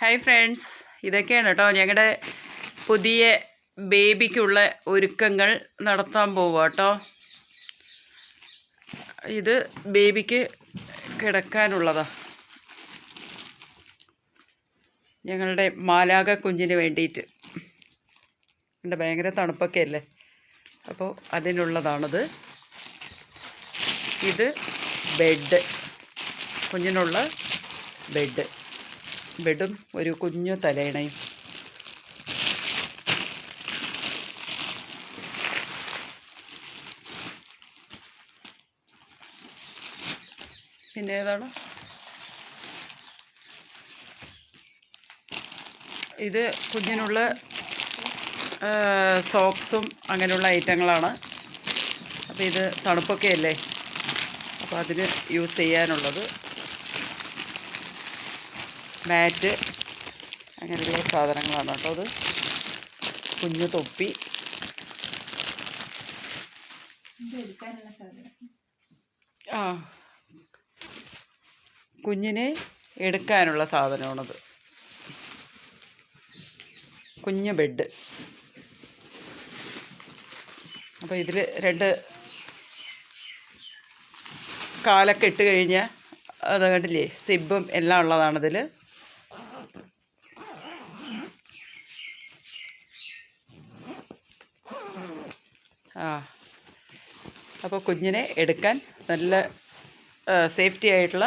Hi friends ഇതൊക്കെയാണ് കേട്ടോ ഞങ്ങളുടെ പുതിയ ബേബിക്കുള്ള ഒരുക്കങ്ങൾ നടത്താൻ പോവുക കേട്ടോ. ഇത് ബേബിക്ക് കിടക്കാനുള്ളതാ. ഞങ്ങളുടെ മാലാക കുഞ്ഞിന് വേണ്ടിയിട്ട് എന്റെ ഭയങ്കര തണുപ്പൊക്കെ അല്ലേ? അപ്പോൾ അതിനുള്ളതാണത്. ഇത് ബെഡ് കുഞ്ഞിനുള്ള ബെഡ്. ബെഡും ഒരു കുഞ്ഞു തലയിണയും പിന്നെ ഏതാണ്? ഇത് കുഞ്ഞിനുള്ള സോക്സും അങ്ങനെയുള്ള ഐറ്റങ്ങളാണ്. അപ്പോൾ ഇത് തണുപ്പൊക്കെ അല്ലേ അപ്പോൾ അതിന് യൂസ് ചെയ്യാനുള്ളത്. മാറ്റ്. അങ്ങനെയുള്ള സാധനങ്ങളാണ് കേട്ടോ അത്. കുഞ്ഞു തൊപ്പി. ആ. കുഞ്ഞിനെ എടുക്കാനുള്ള സാധനമാണത്. കുഞ്ഞു ബെഡ്. അപ്പോൾ ഇതിൽ രണ്ട് കാലൊക്കെ ഇട്ട് കഴിഞ്ഞാൽ അത് കണ്ടില്ലേ? സിബും എല്ലാം ഉള്ളതാണിതിൽ ആ. അപ്പോൾ കുഞ്ഞിനെ എടുക്കാൻ നല്ല സേഫ്റ്റി ആയിട്ടുള്ള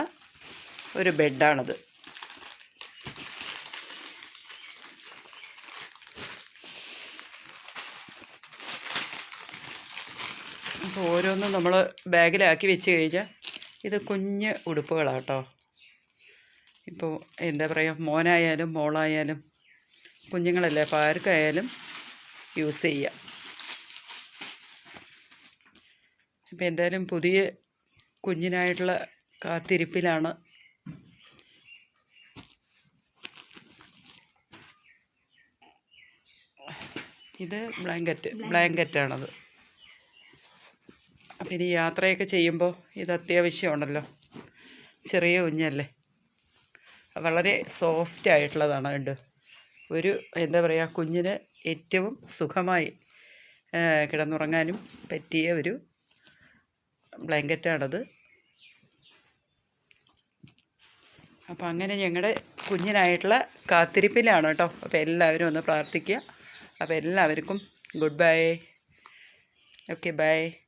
ഒരു ബെഡാണത്. അപ്പോൾ ഓരോന്നും നമ്മൾ ബാഗിലാക്കി വെച്ച് കഴിഞ്ഞാൽ ഇത് കുഞ്ഞ് ഉടുപ്പുകളാണ് കേട്ടോ ഇപ്പോൾ എന്താ പറയുക മോനായാലും മോളായാലും കുഞ്ഞുങ്ങളല്ലേ അപ്പോൾ ആർക്കായാലും യൂസ് ചെയ്യാം. ഇപ്പം എന്തായാലും പുതിയ കുഞ്ഞിനായിട്ടുള്ള കാത്തിരിപ്പിലാണ്. ഇത് ബ്ലാങ്കറ്റ് ബ്ലാങ്കറ്റാണത് അപ്പം ഇനി യാത്രയൊക്കെ ചെയ്യുമ്പോൾ ഇത് അത്യാവശ്യമാണല്ലോ. ചെറിയ കുഞ്ഞല്ലേ. വളരെ സോഫ്റ്റ് ആയിട്ടുള്ളതാണ് കണ്ട് ഒരു എന്താ പറയുക കുഞ്ഞിന് ഏറ്റവും സുഖമായി കിടന്നുറങ്ങാനും പറ്റിയ ഒരു ബ്ലാങ്കറ്റാണത്. അപ്പം അങ്ങനെ ഞങ്ങളുടെ കുഞ്ഞിനായിട്ടുള്ള കാത്തിരിപ്പിലാണ് കേട്ടോ. അപ്പോൾ എല്ലാവരും ഒന്ന് പ്രാർത്ഥിക്കുക. അപ്പോൾ എല്ലാവർക്കും ഗുഡ് ബൈ. Okay bye.